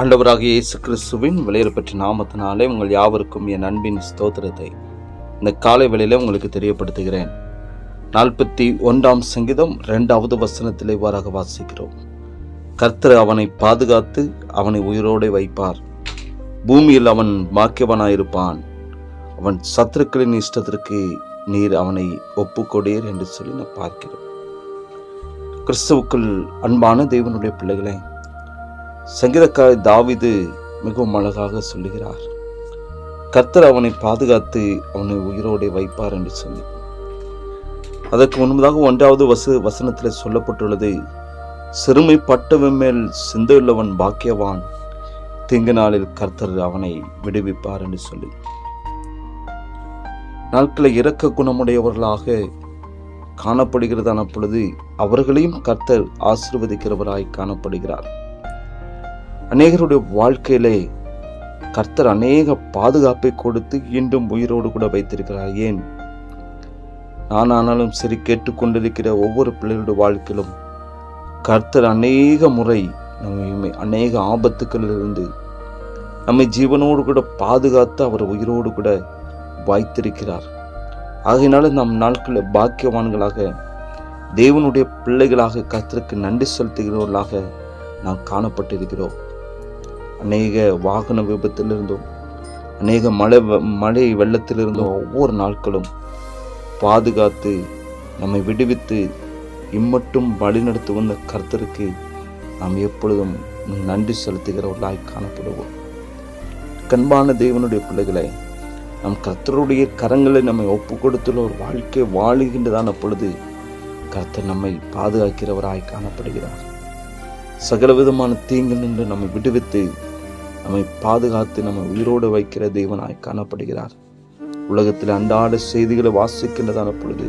ஆண்டவராகிய இயேசு கிறிஸ்துவின் பெற்ற நாமத்தினாலே உங்கள் யாவருக்கும் என் அன்பின் ஸ்தோத்திரத்தை இந்த காலை வேளையில் உங்களுக்கு தெரியப்படுத்துகிறேன். நாற்பத்தி ஒன்றாம் சங்கீதம் இரண்டாவது வசனத்தில் இவ்வாறாக வாசிக்கிறோம். கர்த்தர் அவனை பாதுகாத்து அவனை உயிரோடு வைப்பார். பூமியில் அவன் பாக்கியவனாயிருப்பான். அவன் சத்துருக்களின் இஷ்டத்திற்கு நீர் அவனை ஒப்புக்கொடீர் என்று சொல்லி நான் பார்க்கிறோம் கிறிஸ்துவுக்குள் அன்பான தேவனுடைய பிள்ளைகளே சங்கீதக்கார தாவிது மிகவும் அழகாக சொல்லுகிறார் கர்த்தர் அவனை பாதுகாத்து அவனை உயிரோடு வைப்பார் என்று சொல்லி. அதற்கு முன்பதாக ஒன்றாவது வச வசனத்தில் சொல்லப்பட்டுள்ளது சிறுமைப்பட்டவன் மேல் சிந்தையுள்ளவன் பாக்கியவான் தீங்கு நாளில் கர்த்தர் அவனை விடுவிப்பார் என்று சொல்லி. நாட்களை இறக்க குணமுடையவர்களாக காணப்படுகிறதான பொழுது அவர்களையும் கர்த்தர் ஆசிர்வதிக்கிறவராய் காணப்படுகிறார். அநேகருடைய வாழ்க்கையிலே கர்த்தர் அநேக பாதுகாப்பை கொடுத்து இன்றும் உயிரோடு கூட வைத்திருக்கிறார். ஏன்? நான் ஆனாலும் சரி கேட்டுக்கொண்டிருக்கிற ஒவ்வொரு பிள்ளைகளுடைய வாழ்க்கையிலும் கர்த்தர் அநேக முறை நம்மை அநேக ஆபத்துக்களிலிருந்து நம்மை ஜீவனோடு கூட பாதுகாத்து அவர் உயிரோடு கூட வாய்த்திருக்கிறார். ஆகையினால நம் நாட்களில் பாக்கியவான்களாக தேவனுடைய பிள்ளைகளாக கர்த்தருக்கு நன்றி செலுத்துகிறவர்களாக நாம் காணப்பட்டிருக்கிறோம். அநேக வாகன விபத்திலிருந்தும் அநேக மழை மழை வெள்ளத்திலிருந்தும் ஒவ்வொரு நாட்களும் பாதுகாத்து நம்மை விடுவித்து இம்மட்டும் வழிநடத்தி வந்த கர்த்தருக்கு நாம் எப்பொழுதும் நன்றி செலுத்துகிறவர்களாய் காணப்படுவோம். கண்பான தேவனுடைய பிள்ளைகளை நம் கர்த்தருடைய கரங்களை நம்மை ஒப்பு கொடுத்துள்ள ஒரு வாழ்க்கை வாழுகின்றதான பொழுது கர்த்தர் நம்மை பாதுகாக்கிறவராய் காணப்படுகிறார். சகல விதமான தீங்கில் நின்று நம்மை விடுவித்து நம்மை பாதுகாத்து நம்மை உயிரோடு வைக்கிற தெய்வனாய் காணப்படுகிறார். உலகத்தில் அன்றாட செய்திகளை வாசிக்கின்றதான பொழுது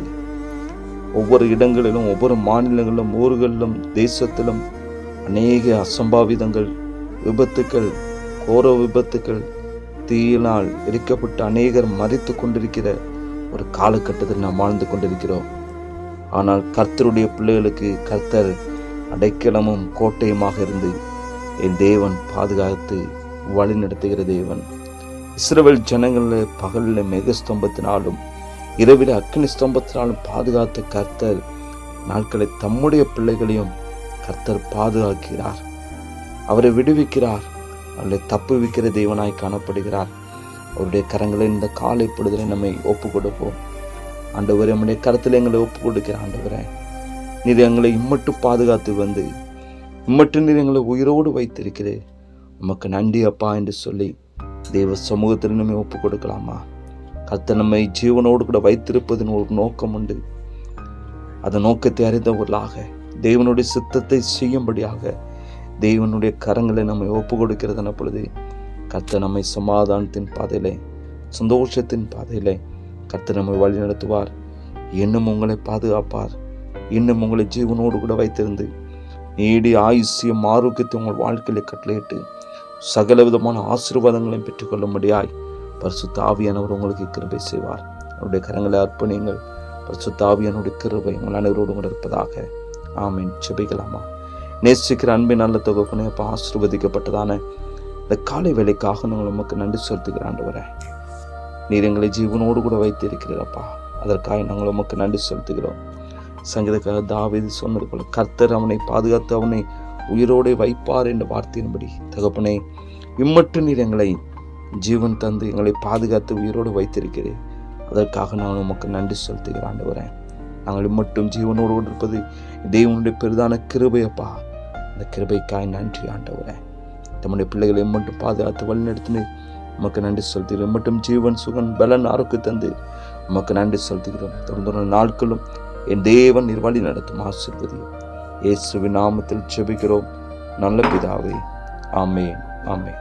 ஒவ்வொரு இடங்களிலும் ஒவ்வொரு மாநிலங்களிலும் ஊர்களிலும் தேசத்திலும் அநேக அசம்பாவிதங்கள் விபத்துக்கள் கோர விபத்துக்கள் தீயினால் எரிக்கப்பட்டு அநேகர் மறித்து கொண்டிருக்கிற ஒரு காலகட்டத்தில் நாம் வாழ்ந்து கொண்டிருக்கிறோம். ஆனால் கர்த்தருடைய பிள்ளைகளுக்கு கர்த்தர் அடைக்கலமும் கோட்டையுமாக இருந்து என் தேவன் பாதுகாத்து வழிநடத்துகிற தேவன். இஸ்ரவேல் ஜனங்களில் பகலில் மேகஸ்தம்பத்தினாலும் இரவில் அக்னி ஸ்தம்பத்தினாலும் பாதுகாத்த கர்த்தர் நாட்களை தம்முடைய பிள்ளைகளையும் கர்த்தர் பாதுகாக்கிறார். அவரை விடுவிக்கிறார். அவர்களை தப்புவிக்கிற தெய்வனாய் காணப்படுகிறார். அவருடைய கரங்களை இந்த காலை பொழுதில் நம்மை ஒப்பு கொடுப்போம் ஆண்டவரே நம்முடைய கருத்தில் எங்களை ஒப்பு கொடுக்கிற ஆண்டவரே. நீர் எங்களை இம்மட்டும் பாதுகாத்து வந்து இம்மட்டும் நீர் எங்களை உயிரோடு வைத்திருக்கிறேன் நமக்கு நன்றி அப்பா என்று சொல்லி தெய்வ சமூகத்தில் நம்மை ஒப்பு கொடுக்கலாமா கத்த நம்மை ஜீவனோடு கூட வைத்திருப்பதன் ஒரு நோக்கம் உண்டு. அந்த நோக்கத்தை அறிந்தவர்களாக தேவனுடைய சித்தத்தை செய்யும்படியாக தேவனுடைய கரங்களை நம்மை ஒப்பு கொடுக்கிறதுன பொழுது கத்த நம்மை சமாதானத்தின் பாதையிலே சந்தோஷத்தின் பாதையிலே கத்த நம்மை வழி நடத்துவார். இன்னும் உங்களை பாதுகாப்பார். இன்னும் உங்களை ஜீவனோடு கூட வைத்திருந்து நீடி ஆயுசியம் ஆரோக்கியத்தை உங்கள் வாழ்க்கையில கட்டளையிட்டு சகல விதமான ஆசீர்வாதங்களையும் பெற்றுக்கொள்ளும்படியாய் பரிசுத்த ஆவியானவர் உங்களுக்கு கிருபை செய்வார். அவருடைய கரங்களை அர்ப்பணியுங்கள். பரிசுத்த ஆவியானுடைய கிருபை உங்கள் அனைவரோடு கூட இருப்பதாக. ஆமீன். செபிக்கலாமா நேசிக்கிற அன்பின் நல்ல தொகுப்புனே அப்போ ஆசீர்வதிக்கப்பட்டதான இந்த காலை வேலைக்காக நாங்கள் உமக்கு நன்றி செலுத்துகிற ஆண்டவரே. நீர் எங்களை ஜீவனோடு கூட வைத்திருக்கிறீரப்பா அதற்காக நாங்கள் உமக்கு நன்றி செலுத்துகிறோம். சங்கீதக்காக தாவிது சொன்னது போல கர்த்தர் அவனை பாதுகாத்து அவனை உயிரோடு வைப்பார் என்ற வார்த்தையின்படி தகப்பனே இம்மட்டு நீர் எங்களை ஜீவன் தந்து எங்களை பாதுகாத்து உயிரோடு வைத்திருக்கிறேன் அதற்காக நான் உமக்கு நன்றி செலுத்துகிற ஆண்டவரேன் நாங்கள் இம்மட்டும் ஜீவனோடு இருப்பது தெய்வனுடைய பெரிதான கிருபையப்பா. அந்த கிருபைக்காய் நன்றி ஆண்டவரேன் தம்முடைய பிள்ளைகளை மட்டும் பாதுகாத்து வழிநடத்தினு உமக்கு நன்றி செலுத்துகிறோம். மட்டும் ஜீவன் சுகன் பலன் ஆரோக்கிய தந்து உமக்கு நன்றி செலுத்துகிறோம். தொடர்ந்து நாட்களும் என் தேவன் நிர்வாகி நடத்தும் ஆசிர்வதியும். இயேசுவின் நாமத்தில் செபிக்கிறோம் நல்ல பிதாவே ஆமே ஆமே